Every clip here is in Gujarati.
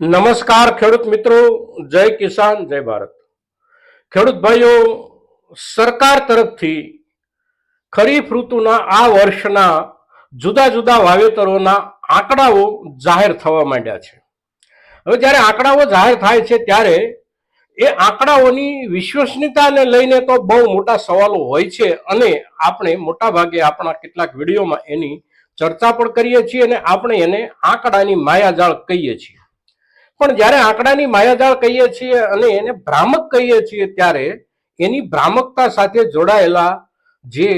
નમસ્કાર ખેડૂત મિત્રો, જય કિસાન, જય ભારત. ખેડૂત ભાઈઓ, સરકાર તરફથી ખરીફ ઋતુના આ વર્ષના જુદા જુદા વાવેતરોના આંકડાઓ જાહેર થવા માંડ્યા છે. હવે જ્યારે આંકડાઓ જાહેર થાય છે ત્યારે એ આંકડાઓની વિશ્વસનીયતાને લઈને તો બહુ મોટા સવાલો હોય છે અને આપણે મોટા ભાગે આપણા કેટલાક વિડીયોમાં એની ચર્ચા પણ કરીએ છીએ અને આપણે એને આંકડાની માયાજાળ કહીએ છીએ. પણ જ્યારે આંકડાની માયાજાળ કહીએ છીએ અને એને ભ્રામક કહીએ છીએ ત્યારે એની ભ્રામકતા સાથે જોડાયેલા જે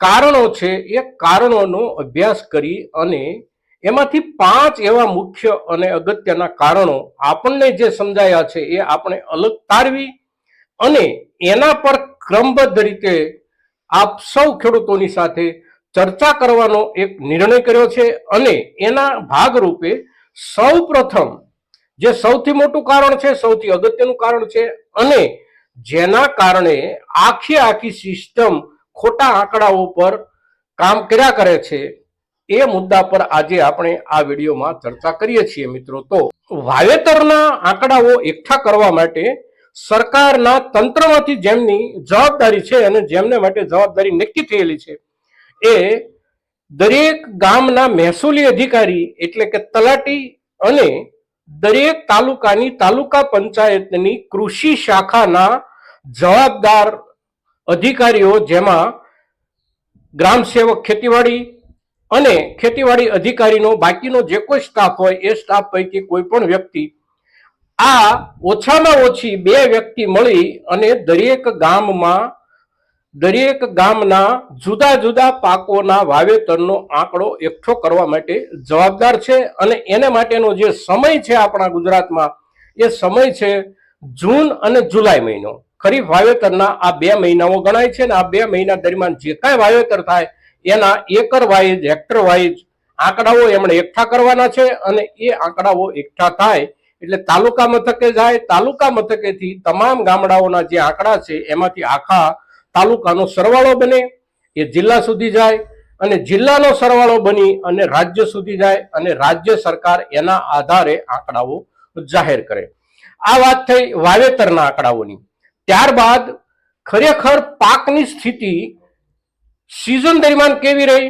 કારણો છે એ કારણોનો અભ્યાસ કરી અને એમાંથી પાંચ એવા મુખ્ય અને અગત્યના કારણો આપણને જે સમજાયા છે એ આપણે અલગ તારવી અને એના પર ક્રમબદ્ધ રીતે આપ સૌ ખેડૂતોની સાથે ચર્ચા કરવાનો એક નિર્ણય કર્યો છે અને એના ભાગરૂપે સૌ પ્રથમ જે સૌથી મોટું કારણ છે, સૌથી અગત્યનું કારણ છે અને જેના કારણે આખી આખી સિસ્ટમ ખોટા આંકડાઓ પર કામ કર્યા કરે છે, એ મુદ્દા પર આજે આપણે આ વિડીયોમાં ચર્ચા કરીએ છીએ મિત્રો. તો વાવેતરના આંકડાઓ એકઠા કરવા માટે સરકારના તંત્રમાંથી જેમની જવાબદારી છે અને જેમને માટે જવાબદારી નક્કી થયેલી છે, એ દરેક ગામના મહેસૂલી અધિકારી એટલે કે તલાટી અને દરેક તાલુકાની તાલુકા પંચાયતની કૃષિ શાખાના જવાબદાર અધિકારીઓ જેમાં ગ્રામ સેવક ખેતીવાડી અને ખેતીવાડી અધિકારીનો બાકીનો જે કોઈ સ્ટાફ હોય, એ સ્ટાફ પૈકી કોઈ પણ વ્યક્તિ, આ ઓછામાં ઓછી બે વ્યક્તિ મળી અને દરેક ગામમાં દરેક ગામના જુદા જુદા પાકોના વાવેતરનો આંકડો એકઠો કરવા માટે જવાબદાર છે અને એને માટેનો જે સમય છે આપણા ગુજરાતમાં, એ સમય છે જૂન અને જુલાઈ મહિનો. ખરીફ વાવેતરના આ બે મહિનાઓ ગણાય છે ને આ બે મહિના દરમિયાન જે કાંઈ વાવેતર થાય, એના એકર વાઇઝ, હેક્ટર વાઇઝ આંકડાઓ એમણે એકઠા કરવાના છે અને એ આંકડાઓ એકઠા થાય એટલે તાલુકા મથકે જાય, તાલુકા મથકેથી તમામ ગામડાઓના જે આંકડા છે, એમાંથી આખા તાલુકાનો સરવાળો બને, એ જિલ્લા સુધી જાય અને જિલ્લાનો સરવાળો બની અને રાજ્ય સુધી જાય અને રાજ્ય સરકાર એના આધારે આંકડાઓ જાહેર કરે. આ વાત થઈ વાવેતરના આંકડાઓની. ત્યારબાદ ખરેખર પાકની સ્થિતિ સિઝન દરમિયાન કેવી રહી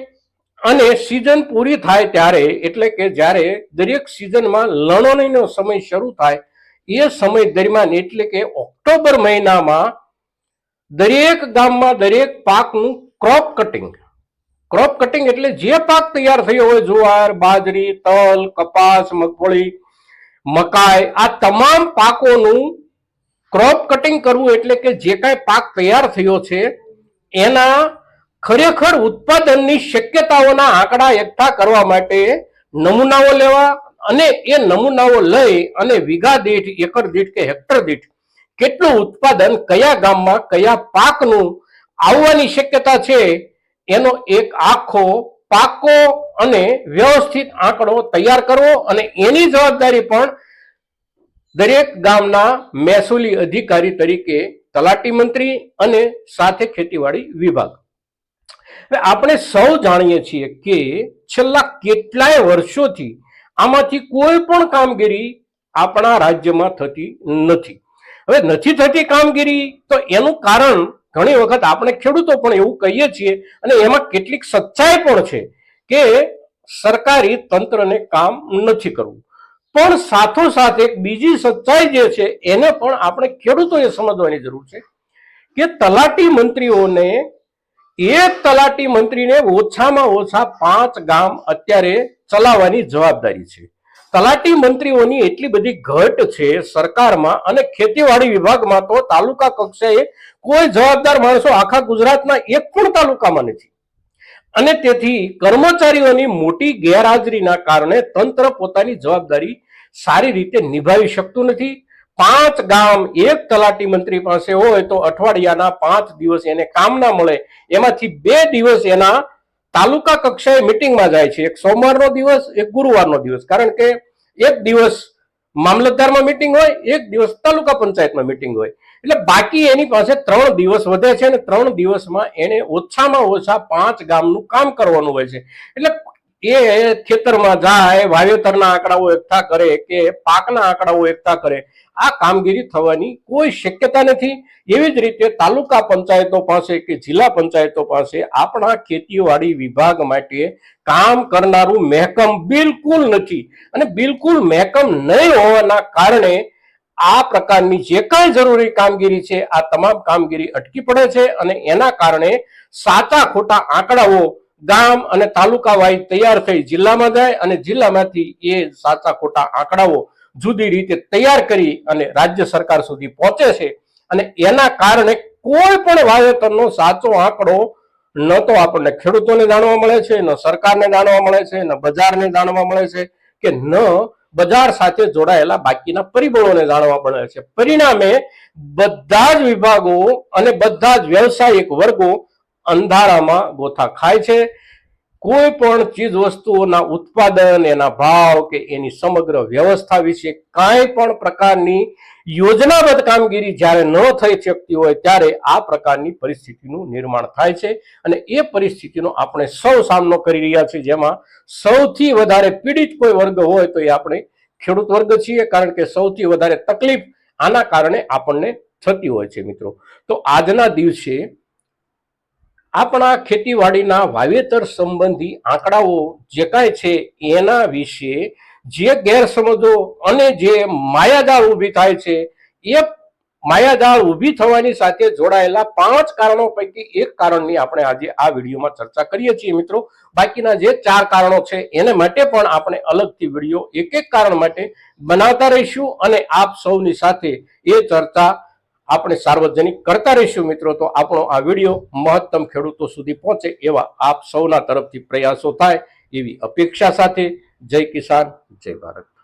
અને સિઝન પૂરી થાય ત્યારે, એટલે કે જ્યારે દરેક સિઝનમાં લણણીનો સમય શરૂ થાય, એ સમય દરમિયાન, એટલે કે ઓક્ટોબર મહિનામાં દરેક ગામમાં દરેક પાકનું ક્રોપ કટિંગ ક્રોપ કટિંગ એટલે જે પાક તૈયાર થયો હોય, જુવાર, બાજરી, તલ, કપાસ, મગફળી, મકાઈ, આ તમામ પાકોનું ક્રોપ કટિંગ કરવું એટલે કે જે કાંઈ પાક તૈયાર થયો છે, એના ખરેખર ઉત્પાદનની શક્યતાઓના આંકડા એકઠા કરવા માટે નમૂનાઓ લેવા અને એ નમૂનાઓ લઈ અને વીઘા દીઠ, એકર દીઠ કે હેક્ટર દીઠ કેટલું ઉત્પાદન કયા ગામમાં, કયા પાકનું આવવાની શક્યતા છે, એનો એક આખો પાકો અને વ્યવસ્થિત આંકડો તૈયાર કરવો અને એની જવાબદારી પણ દરેક ગામના મહેસૂલી અધિકારી તરીકે તલાટી મંત્રી અને સાથે ખેતીવાડી વિભાગ. હવે આપણે સૌ જાણીએ છીએ કે છેલ્લા કેટલાય વર્ષોથી આમાંથી કોઈ પણ કામગીરી આપણા રાજ્યમાં થતી નથી. હવે નથી થતી કામગીરી, તો એનું કારણ ઘણી વખત આપણે ખેડૂતો પણ એવું કહીએ છીએ અને એમાં કેટલીક સચ્ચાઈ પણ છે કે સરકારી તંત્રને કામ નથી કરવું. પણ સાથોસાથ એક બીજી સચ્ચાઈ જે છે, એને પણ આપણે ખેડૂતોએ સમજવાની જરૂર છે કે તલાટી મંત્રીઓને એક તલાટી મંત્રીને ઓછામાં ઓછા પાંચ ગામ અત્યારે ચલાવવાની જવાબદારી છે. તલાટી મંત્રીઓની એટલી બધી ઘટ છે સરકારમાં અને ખેતીવાડી વિભાગમાં તો તાલુકા કક્ષાએ કોઈ જવાબદાર માણસો આખા ગુજરાતના એક પણ તાલુકામાં નથી. અને તેથી કર્મચારીઓની મોટી ગેરહાજરીના કારણે તંત્ર પોતાની જવાબદારી સારી રીતે નિભાવી શકતું નથી. પાંચ ગામ એક તલાટી મંત્રી પાસે હોય તો અઠવાડિયાના પાંચ દિવસ એને કામ ના મળે. એમાંથી બે દિવસ એના તાલુકા કક્ષાએ મિટિંગમાં જાય છે. એક સોમવારનો દિવસ, એક ગુરુવારનો દિવસ. કારણ કે એક દિવસ મામલતદારમાં મિટિંગ હોય, એક દિવસ તાલુકા પંચાયતમાં મિટિંગ હોય. એટલે બાકી એની પાસે ત્રણ દિવસ વધે છે અને ત્રણ દિવસમાં એને ઓછામાં ઓછા પાંચ ગામનું કામ કરવાનું હોય છે. એટલે એ ખેતરમાં જાય વાવેતરના આંકડાઓ એકઠા કરે કે પાકના આંકડાઓ એકઠા કરે, આ કામગીરી થવાની કોઈ શક્યતા નથી. એવી જ રીતે તાલુકા પંચાયતો પાસે કે જિલ્લા પંચાયતો પાસે આપણા ખેતીવાડી વિભાગ માટે કામ કરનારું મહેકમ બિલકુલ નથી. અને બિલકુલ મહેકમ નહીં હોવાના કારણે આ પ્રકારની જે કાંઈ જરૂરી કામગીરી છે, આ તમામ કામગીરી અટકી પડે છે અને એના કારણે સાચા ખોટા આંકડાઓ ગામ અને તાલુકા વાઇઝ તૈયાર થઈ જિલ્લામાં જાય અને જિલ્લામાંથી એ સાચા ખોટા આંકડાઓ જુદી રીતે તૈયાર કરી અને રાજ્ય સરકાર સુધી પહોંચે છે. અને એના કારણે કોઈ પણ વાવેતરનો સાચો આંકડો ન તો આપણને ખેડૂતોને જાણવા મળે છે, ન સરકારને જાણવા મળે છે, ન બજારને જાણવા મળે છે કે ન બજાર સાથે જોડાયેલા બાકીના પરિબળોને જાણવા મળે છે. પરિણામે બધા જ વિભાગો અને બધા જ વ્યવસાયિક વર્ગો અંધારામાં ગોથા ખાય છે. કોઈ પણ ચીજ વસ્તુઓના ઉત્પાદન, એના ભાવ કે એની સમગ્ર વ્યવસ્થા વિશે કાંઈ પણ પ્રકારની યોજનાબદ્ધ કામગીરી જ્યારે ન થઈ શકતી હોય ત્યારે આ પ્રકારની પરિસ્થિતિનું નિર્માણ થાય છે અને એ પરિસ્થિતિનો આપણે સૌ સામનો કરી રહ્યા છીએ. જેમાં સૌથી વધારે પીડિત કોઈ વર્ગ હોય તો એ આપણે ખેડૂત વર્ગ છીએ, કારણ કે સૌથી વધારે તકલીફ આના કારણે આપણને થતી હોય છે મિત્રો. તો આજના દિવસે આપણા ખેતીવાડીના વાવેતર સંબંધી આંકડાઓ જે કાંઈ છે એના વિશે જે ગેરસમજો અને જે માયાજાળ ઊભી થાય છે, એ માયાજાળ ઊભી થવાની સાથે જોડાયેલા પાંચ કારણો પૈકી એક કારણની આપણે આજે આ વિડીયોમાં ચર્ચા કરીએ છીએ મિત્રો. બાકીના જે ચાર કારણો છે એને માટે પણ આપણે અલગથી વીડિયો એક એક કારણ માટે બનાવતા રહીશું અને આપ સૌની સાથે એ ચર્ચા આપણે સાર્વજનિક કરતા રહીશું મિત્રો. તો આપણો આ વીડિયો મહત્તમ ખેડૂતો સુધી પહોંચે એવા આપ સૌના તરફથી પ્રયાસો થાય એવી અપેક્ષા સાથે જય કિસાન, જય ભારત.